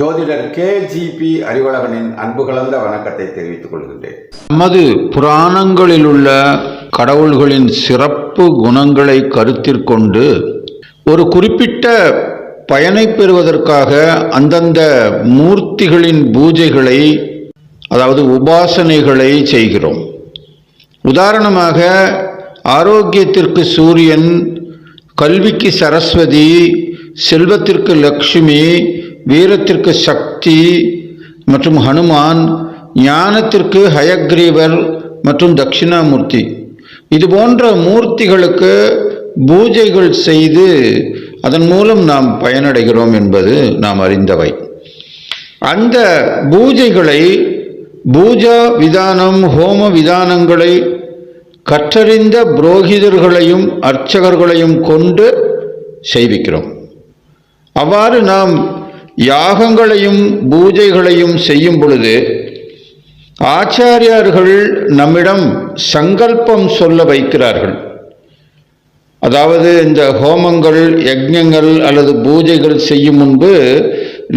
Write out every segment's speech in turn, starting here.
ஜோதிடர் கேஜிபி அறிவழகனின் அன்பு கலந்த வணக்கத்தை தெரிவித்துக் கொள்கின்றேன். நமது புராணங்களில் உள்ள கடவுள்களின் சிறப்பு குணங்களை கருத்திற்கொண்டு ஒரு குறிப்பிட்ட பயனை பெறுவதற்காக அந்தந்த மூர்த்திகளின் பூஜைகளை அதாவது உபாசனைகளை செய்கிறோம். உதாரணமாக ஆரோக்கியத்திற்கு சூரியன் கல்விக்கு சரஸ்வதி செல்வத்திற்கு லக்ஷ்மி வீரத்திற்கு சக்தி மற்றும் ஹனுமான் ஞானத்திற்கு ஹயக்ரீவர் மற்றும் தட்சிணாமூர்த்தி. இது போன்ற மூர்த்திகளுக்கு பூஜைகள் செய்து அதன் மூலம் நாம் பயனடைகிறோம் என்பது நாம் அறிந்தவை. அந்த பூஜைகளை பூஜா விதானம் ஹோம விதானங்களை கற்றறிந்த புரோகிதர்களையும் அர்ச்சகர்களையும் கொண்டு செய்விக்கிறோம். அவ்வாறு நாம் யாகங்களையும் பூஜைகளையும் செய்யும் பொழுது ஆச்சாரியார்கள் நம்மிடம் சங்கல்பம் சொல்ல வைக்கிறார்கள். அதாவது இந்த ஹோமங்கள் யஜ்ஞங்கள் அல்லது பூஜைகள் செய்யும் முன்பு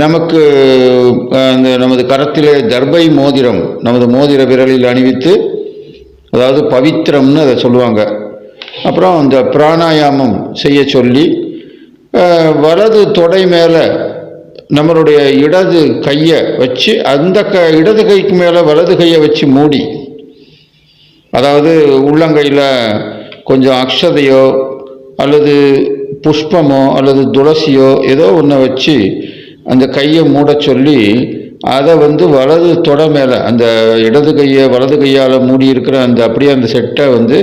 நமக்கு அந்த நமது கரத்திலே தர்பை மோதிரம் நமது மோதிர விரலில் அணிவித்து அதாவது பவித்திரம்னு அதை சொல்லுவாங்க. அப்புறம் அந்த பிராணாயாமம் செய்ய சொல்லி வலது தொடை மேலே நம்மளுடைய இடது கையை வச்சு அந்த க இடது கைக்கு மேலே வலது கையை வச்சு மூடி. அதாவது உள்ளங்கையில் கொஞ்சம் அக்ஷதையோ அல்லது புஷ்பமோ அல்லது துளசியோ ஏதோ ஒன்று வச்சு அந்த கையை மூடச் சொல்லி அதை வந்து வலது தொடை மேலே அந்த இடது கையை வலது கையால் மூடி இருக்கிற அந்த அப்படியே அந்த செட்டை வந்து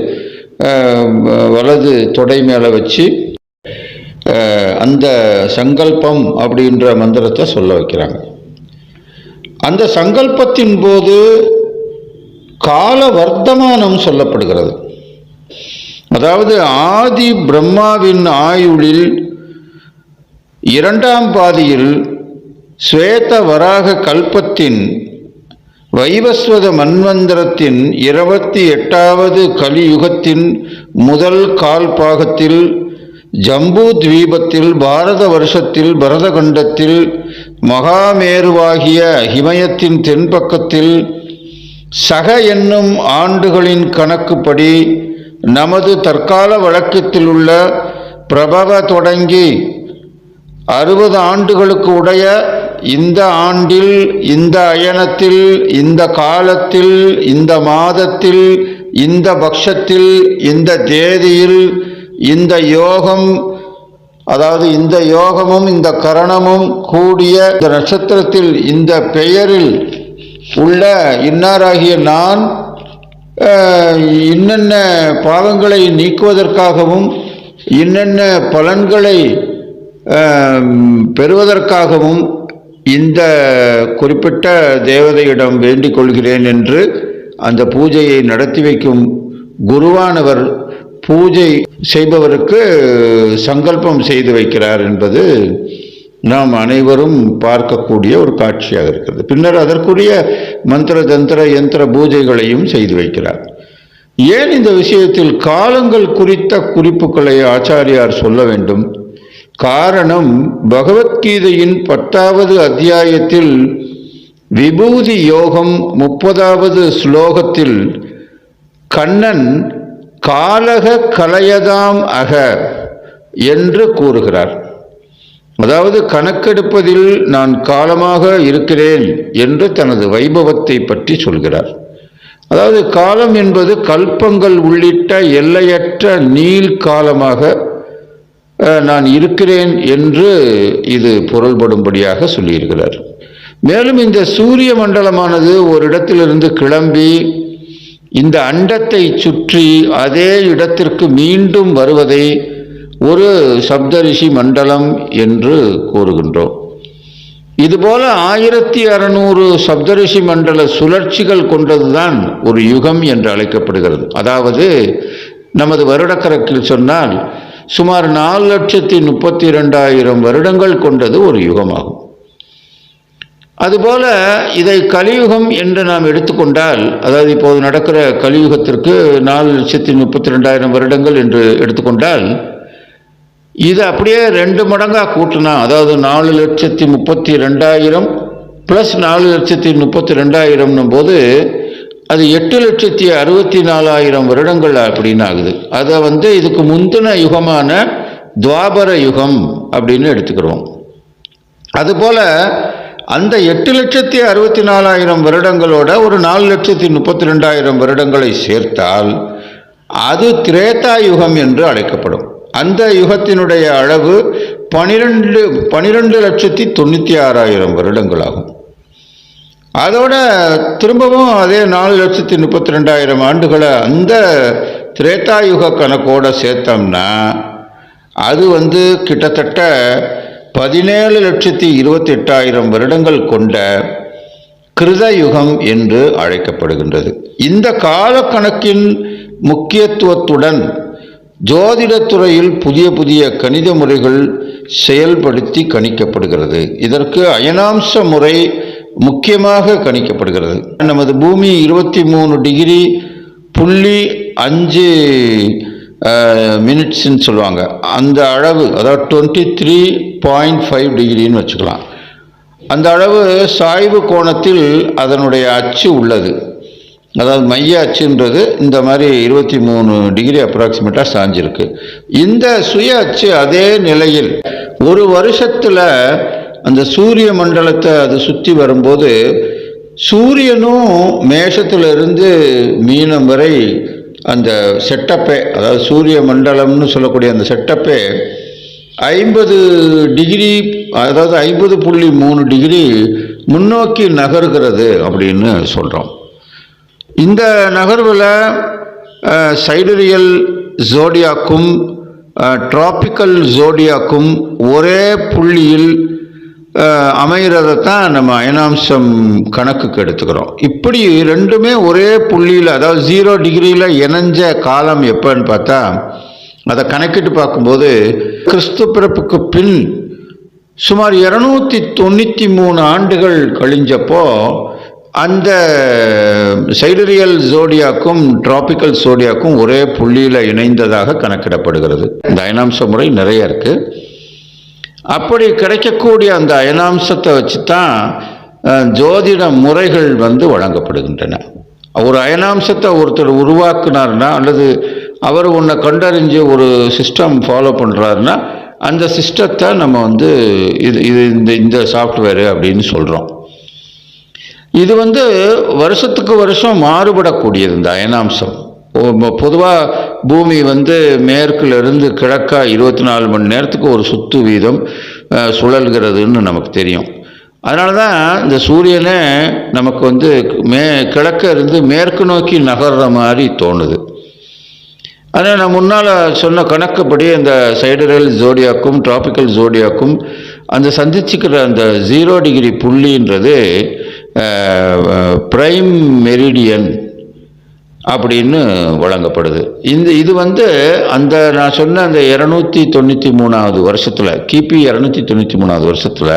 வலது தொடை மேலே வச்சு அந்த சங்கல்பம் அப்படின்ற மந்திரத்தை சொல்ல வைக்கிறாங்க. அந்த சங்கல்பத்தின் போது கால வர்த்தமானம் சொல்லப்படுகிறது. அதாவது ஆதி பிரம்மாவின் ஆயுளில் இரண்டாம் பாதியில் ஸ்வேத வராக கல்பத்தின் வைவஸ்வத மன்வந்திரத்தின் இருபத்தி எட்டாவது கலியுகத்தின் முதல் கால் பாகத்தில் ஜம்பு தீபத்தில் பாரத வருஷத்தில் பரதகண்டத்தில் மகாமேருவாகிய ஹிமயத்தின் தென்பக்கத்தில் சக என்னும் ஆண்டுகளின் கணக்குப்படி நமது தற்கால வழக்கத்தில் உள்ள பிரபவ தொடங்கி அறுபது ஆண்டுகளுக்கு உடைய இந்த ஆண்டில் இந்த அயனத்தில் இந்த காலத்தில் இந்த மாதத்தில் இந்த பக்ஷத்தில் இந்த தேதியில் இந்த யோகம் அதாவது இந்த யோகமும் இந்த கரணமும் கூடிய இந்த நட்சத்திரத்தில் இந்த பெயரில் உள்ள இன்னாராகிய நான் இன்னென்ன பாவங்களை நீக்குவதற்காகவும் இன்னென்ன பலன்களை பெறுவதற்காகவும் இந்த குறிப்பிட்ட தேவதையிடம் வேண்டிக் கொள்கிறேன் என்று அந்த பூஜையை நடத்தி வைக்கும் குருவானவர் பூஜை செய்பவருக்கு சங்கல்பம் செய்து வைக்கிறார் என்பது நாம் அனைவரும் பார்க்கக்கூடிய ஒரு காட்சியாக இருக்கிறது. பின்னர் அதற்குரிய மந்திர தந்திர யந்திர பூஜைகளையும் செய்து வைக்கிறார். ஏன் இந்த விஷயத்தில் காலங்கள் குறித்த குறிப்புகளை ஆச்சாரியார் சொல்ல வேண்டும்? காரணம் பகவத்கீதையின் பத்தாவது அத்தியாயத்தில் விபூதி யோகம் முப்பதாவது ஸ்லோகத்தில் கண்ணன் காலக கலையதாம் அக என்று கூறுகிறார். அதாவது கணக்கெடுப்பதில் நான் காலமாக இருக்கிறேன் என்று தனது வைபவத்தை பற்றி சொல்கிறார். அதாவது காலம் என்பது கல்பங்கள் உள்ளிட்ட எல்லையற்ற நீள் காலமாக நான் இருக்கிறேன் என்று இது பொருள்படும்படியாக சொல்லியிருக்கிறார். மேலும் இந்த சூரிய மண்டலமானது ஒரு இடத்திலிருந்து கிளம்பி இந்த அண்டத்தை சுற்றி அதே இடத்திற்கு மீண்டும் வருவதை ஒரு சப்தரிஷி மண்டலம் என்று கூறுகின்றோம். இதுபோல ஆயிரத்தி அறநூறு சப்தரிஷி மண்டல சுழற்சிகள் கொண்டதுதான் ஒரு யுகம் என்று அழைக்கப்படுகிறது. அதாவது நமது வருடக்கணக்கில் சொன்னால் சுமார் நாலு லட்சத்தி முப்பத்தி இரண்டாயிரம் வருடங்கள் கொண்டது ஒரு யுகமாகும். அதுபோல இதை கலியுகம் என்று நாம் எடுத்துக்கொண்டால் அதாவது இப்போது நடக்கிற கலியுகத்திற்கு நாலு லட்சத்தி முப்பத்தி ரெண்டாயிரம் வருடங்கள் என்று எடுத்துக்கொண்டால் இது அப்படியே ரெண்டு மடங்காக கூட்டினா அதாவது நாலு லட்சத்தி முப்பத்தி ரெண்டாயிரம் ப்ளஸ் நாலு லட்சத்தி முப்பத்தி ரெண்டாயிரம்னும் போது அது எட்டு லட்சத்தி அறுபத்தி நாலாயிரம் வருடங்கள் அப்படின்னு ஆகுது. அதை வந்து இதுக்கு முந்தின யுகமான துவாபர யுகம் அப்படின்னு எடுத்துக்கிறோம். அதுபோல் அந்த எட்டு லட்சத்தி அறுபத்தி நாலாயிரம் வருடங்களோட ஒரு நாலு லட்சத்தி முப்பத்தி ரெண்டாயிரம் வருடங்களை சேர்த்தால் அது திரேதா யுகம் என்று அழைக்கப்படும். அந்த யுகத்தினுடைய அளவு பனிரெண்டு பனிரெண்டு லட்சத்தி தொண்ணூற்றி ஆறாயிரம் வருடங்களாகும். அதோட திரும்பவும் அதே நாலு லட்சத்தி முப்பத்தி ரெண்டாயிரம் ஆண்டுகளை அந்த திரேதாயுக கணக்கோட சேர்த்தோம்னா அது வந்து கிட்டத்தட்ட பதினேழு லட்சத்தி இருபத்தி எட்டாயிரம் வருடங்கள் கொண்ட கிருதயுகம் என்று அழைக்கப்படுகின்றது. இந்த காலக்கணக்கின் முக்கியத்துவத்துடன் ஜோதிடத்துறையில் புதிய புதிய கணித முறைகள் செயல்படுத்தி கணிக்கப்படுகிறது. இதற்கு அயனாம்ச முறை முக்கியமாக கணிக்கப்படுகிறது. நமது பூமி இருபத்தி மூணு டிகிரி புள்ளி அஞ்சு மினிட்ஸ்ன்னு சொல்லுவாங்க. அந்த அளவு அதாவது டுவெண்ட்டி த்ரீ பாயிண்ட் ஃபைவ் டிகிரின்னு வச்சுக்கலாம். அந்த அளவு சாய்வு கோணத்தில் அதனுடைய அச்சு உள்ளது. அதாவது மைய அச்சுன்றது இந்த மாதிரி இருபத்தி மூணு டிகிரி அப்ராக்சிமேட்டாக சாஞ்சிருக்கு. இந்த சுய அச்சு அதே நிலையில் ஒரு வருஷத்தில் அந்த சூரிய மண்டலத்தை அது சுற்றி வரும்போது சூரியனும் மேஷத்திலிருந்து மீனம் வரை அந்த செட்டப்பே அதாவது சூரிய மண்டலம்னு சொல்லக்கூடிய அந்த செட்டப்பே ஐம்பது டிகிரி அதாவது ஐம்பது புள்ளி மூணு டிகிரி முன்னோக்கி நகர்கிறது அப்படின்னு சொல்கிறோம் இந்த நகர்வில் சைடரியல் ஜோடியாக்கும் டிராபிக்கல் ஜோடியாக்கும் ஒரே புள்ளியில் அமைகிறதை தான் நம்ம அயனாம்சம் கணக்குக்கு எடுத்துக்கிறோம். இப்படி ரெண்டுமே ஒரே புள்ளியில் அதாவது ஜீரோ டிகிரியில் இணைஞ்ச காலம் எப்போன்னு பார்த்தா அதை கணக்கிட்டு பார்க்கும்போது கிறிஸ்து பிறப்புக்கு பின் சுமார் இரநூத்தி தொண்ணூற்றி மூணு ஆண்டுகள் கழிஞ்சப்போ அந்த சைடரியல் ஜோடியாக்கும் டிராபிக்கல் ஜோடியாக்கும் ஒரே புள்ளியில் இணைந்ததாக கணக்கிடப்படுகிறது. இந்த அயனாம்ச முறை நிறைய இருக்குது அப்படி கிடைக்கக்கூடிய அந்த அயனாம்சத்தை வச்சு தான் ஜோதிட முறைகள் வந்து வழங்கப்படுகின்றன. ஒரு அயனாம்சத்தை ஒருத்தர் உருவாக்குனார்னா அல்லது அவர் உன்னை கண்டறிஞ்சு ஒரு சிஸ்டம் ஃபாலோ பண்ணுறாருன்னா அந்த சிஸ்டத்தை நம்ம வந்து இது இது இந்த இந்த சாஃப்ட்வேரு அப்படின்னு சொல்கிறோம் இது வந்து வருஷத்துக்கு வருஷம் மாறுபடக்கூடியது இந்த அயனாம்சம். பொதுவாக பூமி வந்து மேற்கிலிருந்து கிழக்கா இருபத்தி நாலு மணி நேரத்துக்கு ஒரு சுத்து வீதம் சுழல்கிறதுன்னு நமக்கு தெரியும். அதனால தான் இந்த சூரியனே நமக்கு வந்து மே கிழக்க இருந்து மேற்கு நோக்கி நகர்ற மாதிரி தோணுது. ஆனால் நான் முன்னால் சொன்ன கணக்குப்படி இந்த சைடரல் ஜோடியாக்கும் டிராபிக்கல் ஜோடியாக்கும் அந்த சந்திச்சுக்கிற அந்த ஜீரோ டிகிரி புள்ளின்றது ப்ரைம் மெரிடியன் அப்படின்னு வழங்கப்படுது. இந்த இது வந்து அந்த நான் சொன்ன அந்த இரநூத்தி தொண்ணூற்றி மூணாவது வருஷத்தில் கிபி இரநூத்தி தொண்ணூற்றி மூணாவது வருஷத்தில்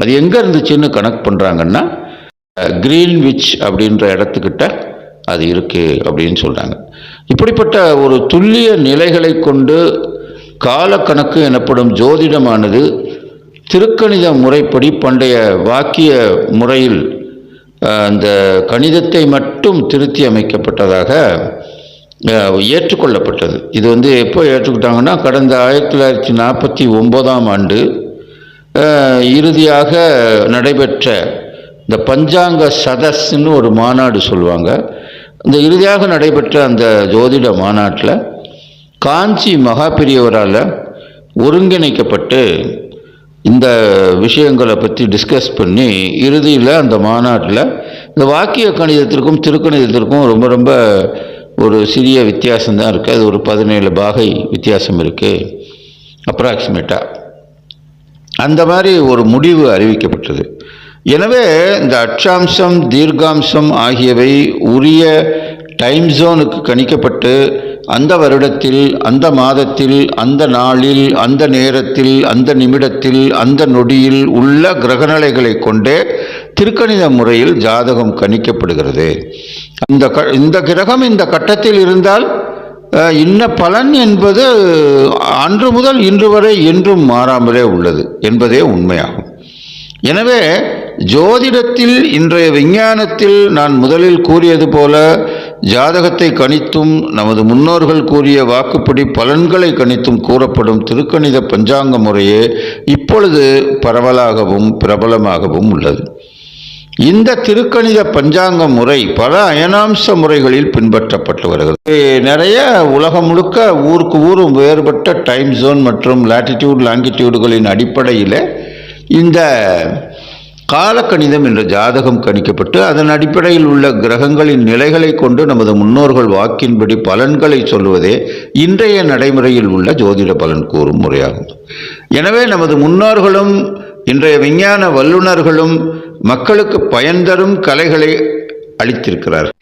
அது எங்கே இருந்துச்சுன்னு கணக்கு பண்ணுறாங்கன்னா கிரீன்விச் அப்படின்ற இடத்துக்கிட்ட அது இருக்குது அப்படின்னு சொல்கிறாங்க இப்படிப்பட்ட ஒரு துல்லிய நிலைகளை கொண்டு காலக்கணக்கு எனப்படும் ஜோதிடமானது திருக்கணித முறைப்படி பண்டைய வாக்கிய முறையில் அந்த கணிதத்தை மட்டும் திருத்தி அமைக்கப்பட்டதாக ஏற்றுக்கொள்ளப்பட்டது. இது வந்து எப்போ ஏற்றுக்கிட்டாங்கன்னா கடந்த ஆயிரத்தி தொள்ளாயிரத்தி நாற்பத்தி ஒம்போதாம் ஆண்டு இறுதியாக நடைபெற்ற இந்த பஞ்சாங்க சதஸ்ன்னு ஒரு மாநாடு சொல்லுவாங்க. இந்த இறுதியாக நடைபெற்ற அந்த ஜோதிட மாநாட்டில் காஞ்சி மகாபெரியவரால் ஒருங்கிணைக்கப்பட்டு இந்த விஷயங்களை பற்றி டிஸ்கஸ் பண்ணி இறுதியில் அந்த மாநாட்டில் இந்த வாக்கிய கணிதத்திற்கும் திருக்கணிதத்திற்கும் ரொம்ப ரொம்ப ஒரு சிறிய வித்தியாசம் தான் இருக்குது அது ஒரு பதினேழு பாகை வித்தியாசம் இருக்குது அப்ராக்சிமேட்டாக அந்த மாதிரி ஒரு முடிவு அறிவிக்கப்பட்டது. எனவே இந்த அட்சாம்சம் தீர்க்காம்சம் ஆகியவை உரிய டைம் ஜோனுக்கு கணிக்கப்பட்டு அந்த வருடத்தில் அந்த மாதத்தில் அந்த நாளில் அந்த நேரத்தில் அந்த நிமிடத்தில் அந்த நொடியில் உள்ள கிரகநிலைகளை கொண்டே திருக்கணித முறையில் ஜாதகம் கணிக்கப்படுகிறது. அந்த க இந்த கிரகம் இந்த கட்டத்தில் இருந்தால் இன்ன பலன் என்பது அன்று முதல் இன்று வரை என்றும் மாறாமலே உள்ளது என்பதே உண்மையாகும். எனவே ஜோதிடத்தில் இன்றைய விஞ்ஞானத்தில் நான் முதலில் கூறியது போல ஜாதகத்தை கணித்தும் நமது முன்னோர்கள் கூறிய வாக்குப்படி பலன்களை கணித்தும் கூறப்படும் திருக்கணித பஞ்சாங்க முறையே இப்பொழுது பரவலாகவும் பிரபலமாகவும் உள்ளது. இந்த திருக்கணித பஞ்சாங்க முறை பல அயனாம்ச முறைகளில் பின்பற்றப்பட்டு வருகிறது. நிறைய உலகம் முழுக்க ஊருக்கு ஊரும் வேறுபட்ட டைம் ஜோன் மற்றும் லாட்டிடியூட் லாங்கிடியூடுகளின் அடிப்படையில் இந்த காலக்கணிதம் என்ற ஜாதகம் கணிக்கப்பட்டு அதன் அடிப்படையில் உள்ள கிரகங்களின் நிலைகளை கொண்டு நமது முன்னோர்கள் வாக்கின்படி பலன்களை சொல்வதே இன்றைய நடைமுறையில் உள்ள ஜோதிட பலன் கூறும் முறையாகும். எனவே நமது முன்னோர்களும் இன்றைய விஞ்ஞான வல்லுநர்களும் மக்களுக்கு பயன் தரும் கலைகளை அளித்திருக்கிறார்கள்.